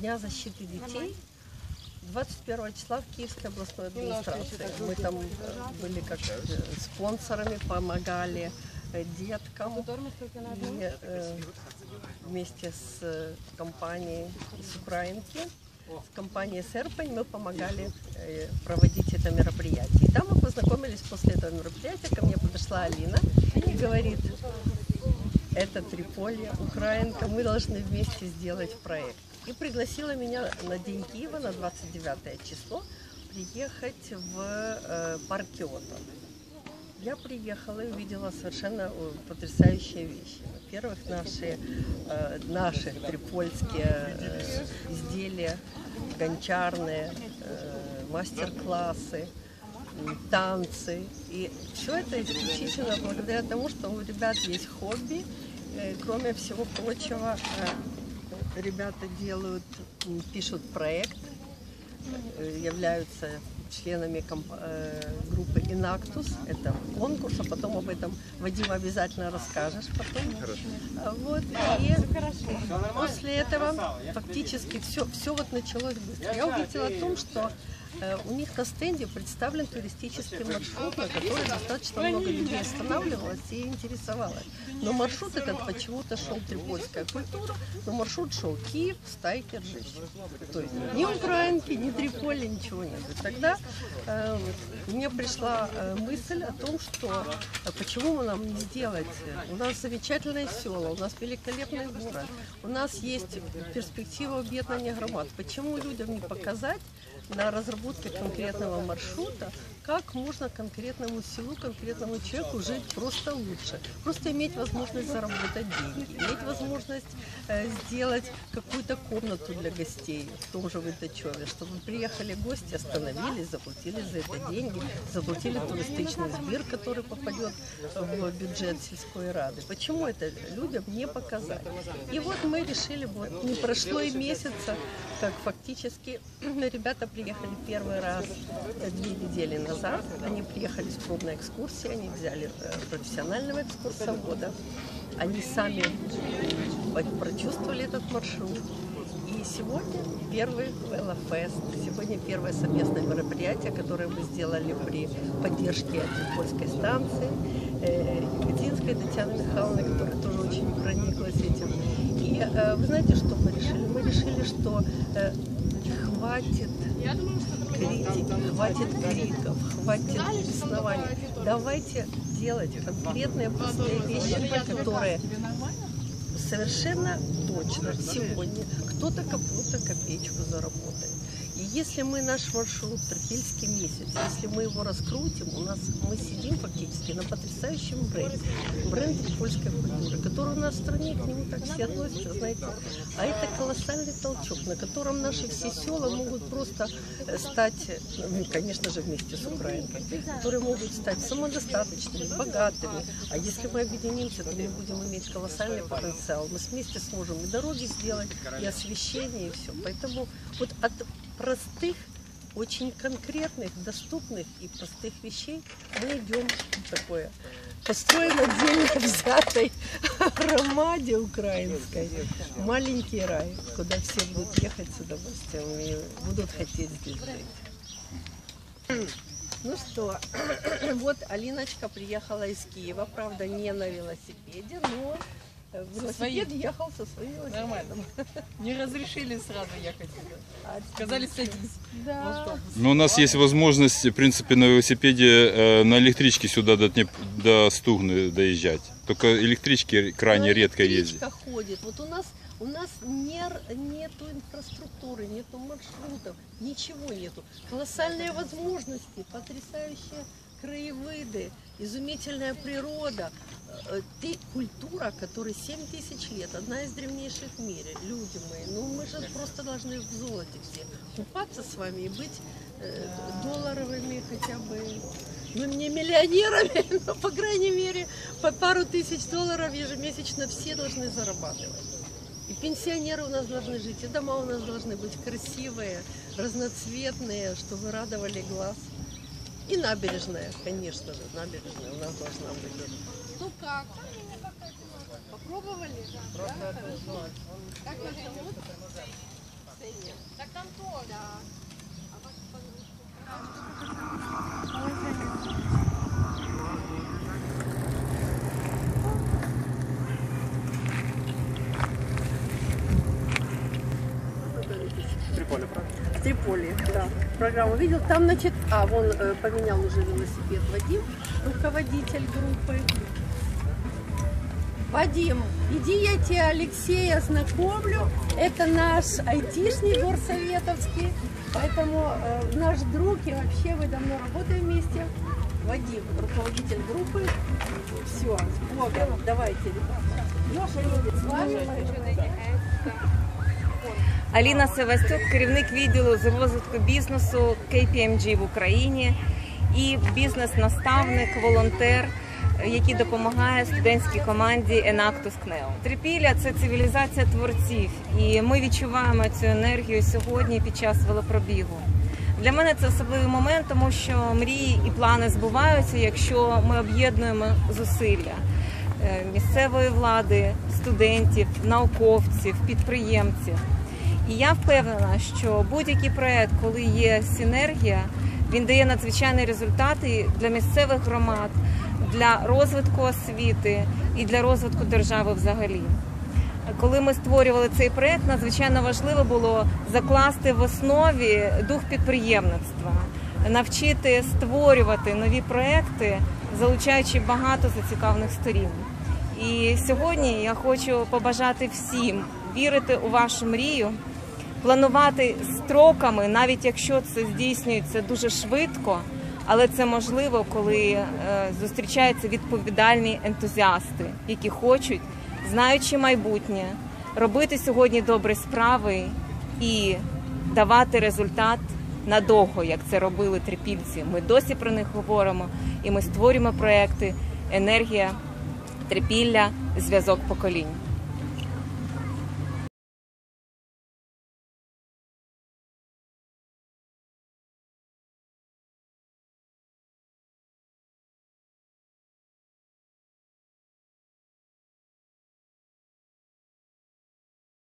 Дня защиты детей 21 числа в Киевской областной администрации. Мы там были как э, спонсорами, помогали э, деткам. И, э, вместе с э, компанией с Украинки, с компанией Серпень мы помогали э, проводить это мероприятие. И там мы познакомились после этого мероприятия. Ко мне подошла Алина и говорит, это Триполье, Украинка, мы должны вместе сделать проект. И пригласила меня на День Киева, на 29 число, приехать в э, парк Киото. Я приехала и увидела совершенно э, потрясающие вещи. Во-первых, наши, э, наши трипольские изделия, гончарные, мастер-классы, танцы. И все это исключительно благодаря тому, что у ребят есть хобби. Кроме всего прочего, ребята делают, пишут проект, э, являются членами комп- э, группы Inactus. Это конкурс, а потом об этом Вадим обязательно расскажешь потом. А Вот. И после этого фактически все, все вот началось быстро. Я увидела о том, что у них на стенде представлен туристический маршрут, на который достаточно много людей останавливалось и интересовалось. Но маршрут этот почему-то шел трипольская культура, но маршрут шел Киев, Стайки, Ржич. То есть ни Украинки, ни Триполи, ничего нет. И тогда э, мне пришла э, мысль о том, что э, почему бы нам не сделать, э, у нас замечательные села, у нас великолепный город, у нас есть перспектива объединения громад. Почему людям не показать на разработке конкретного маршрута, как можно конкретному селу, конкретному человеку жить просто лучше. Просто иметь возможность заработать деньги, иметь возможность э, сделать какую-то комнату для гостей в том же Витачеве, чтобы приехали гости, остановились, заплатили за это деньги, заплатили туристичный сбир, который попадет в бюджет сельской рады. Почему это людям не показать? И вот мы решили, вот не прошло и месяца, как фактически ребята приехали первый раз э, две недели назад. Они приехали с пробной экскурсией, они взяли э, профессионального экскурсовода. Они сами прочувствовали этот маршрут. И сегодня первый Велофест, сегодня первое совместное мероприятие, которое мы сделали при поддержке польской станции, э, Екатеринской Татьяны Михайловны, которая тоже очень прониклась этим. И э, вы знаете, что мы решили? Мы решили, что э, хватит критики, хватит криков, хватит беснования. Давайте делать конкретные простые вещи, которые совершенно точно сегодня кто-то кому-то копеечку заработает. Если мы наш маршрут Трапильский месяц, если мы его раскрутим, у нас мы сидим фактически на потрясающем бренде, бренде польской культуры, который у нас в стране к нему так все относятся, знаете. А это колоссальный толчок, на котором наши все села могут просто э, стать, ну, конечно же, вместе с Украинкой, которые могут стать самодостаточными, богатыми. А если мы объединимся, то мы будем иметь колоссальный потенциал. Мы вместе сможем и дороги сделать, и освещение, и все. Поэтому вот от простых, очень конкретных, доступных и простых вещей мы идем такое. Построен отдельно взятой громаде украинской. Маленький рай, куда все будут ехать с удовольствием и будут хотеть здесь жить. Ну что, вот Алиночка приехала из Киева, правда, не на велосипеде, но э, велосипед ехал со своим велосипедом. Нормально. Не разрешили сразу ехать сюда. Сказали, садись Да. Но у нас есть возможность, в принципе, на велосипеде э, на электричке сюда до, Днеп- до Стугны доезжать. Только электрички крайне Но редко ездят. ходит. Вот у нас у нас не, нету инфраструктуры, нету маршрутов, ничего нету. Колоссальные возможности, потрясающие краевыды, изумительная природа, э, ты культура, которой 7 тысяч лет, одна из древнейших в мире. Люди мои, ну мы же просто должны в золоте все купаться с вами и быть э, долларовыми хотя бы ну, не миллионерами, но, по крайней мере, по пару тысяч долларов ежемесячно все должны зарабатывать. И пенсионеры у нас должны жить, и дома у нас должны быть красивые, разноцветные, чтобы радовали глаз. И набережная, конечно же, набережная у нас должна быть. Ну как? Попробовали? Да, да хорошо. Как вас зовут? Так там тоже. Да. А вас Триполи, да. Программу видел. Там, значит, а, вон э, поменял уже велосипед Вадим, руководитель группы. Вадим, иди, я тебе Алексея знакомлю. Это наш айтишник горсоветовский. Поэтому э, наш друг и вообще мы давно работаем вместе. Вадим, руководитель группы. Все, с. Давайте, ребята. Леша едет с вами. Аліна Севастюк, керівник відділу з розвитку бізнесу KPMG в Україні і бізнес-наставник, волонтер, який допомагає студентській команді Enactus KNEO. Трипілля це цивілізація творців, і ми відчуваємо цю енергію сьогодні під час велопробігу. Для мене це особливий момент, тому що мрії і плани збуваються, якщо ми об'єднуємо зусилля е, місцевої влади, студентів, науковців, підприємців. І я впевнена, що будь-який проект, коли є синергія, він дає надзвичайні результати для місцевих громад, для розвитку освіти і для розвитку держави взагалі. Коли ми створювали цей проект, надзвичайно важливо було закласти в основі дух підприємництва, навчити створювати нові проекти, залучаючи багато зацікавлених сторін. І сьогодні я хочу побажати всім вірити у вашу мрію, планувати строками, навіть якщо це здійснюється дуже швидко, але це можливо, коли е, зустрічаються відповідальні ентузіасти, які хочуть, знаючи майбутнє, робити сьогодні добрі справи і давати результат надовго, як це робили трипільці. Ми досі про них говоримо, і ми створюємо проекти енергія, трипілля, зв'язок поколінь.